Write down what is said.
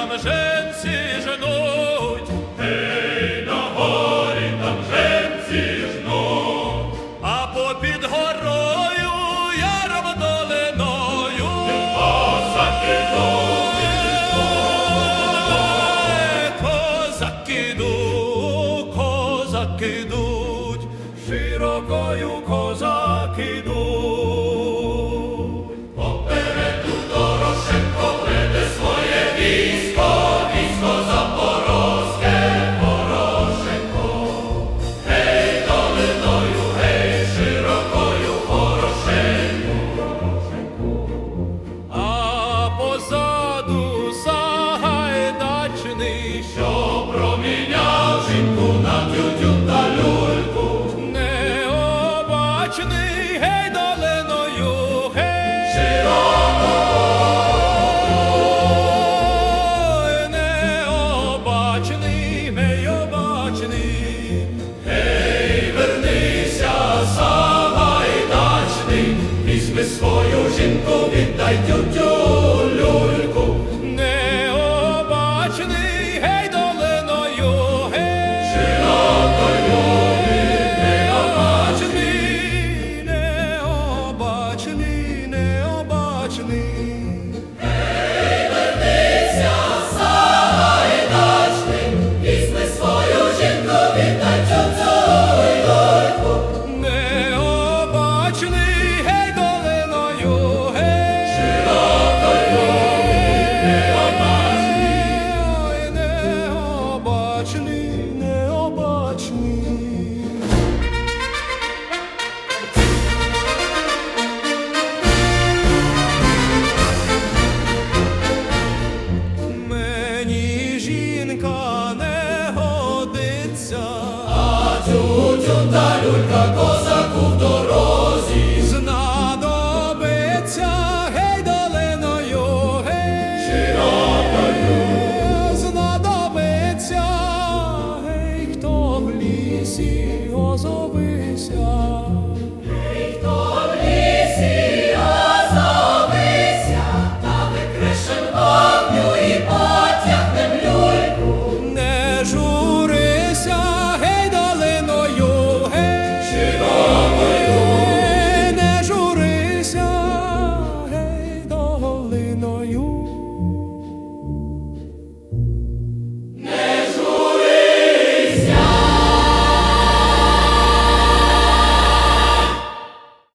там женці женуть, Ей, на горі там женці жнуть, а по під горою яром долиною. Козаки козаки йдуть, козаки йдуть, широкою козаки поперед у Дорошенко веде своє військо. Що проміняв жінку на тютю та люльку. Необачний, гей, долиною, гей. Широкою, необачний, гей, обачний. Гей, вернися, Сагайдачний, візьми свою жінку, віддай тютю тютю та люлька козаку в дорозі. знадобиться, гей, долиною, гей, Широкою, знадобиться, гей, хто в лісі озови.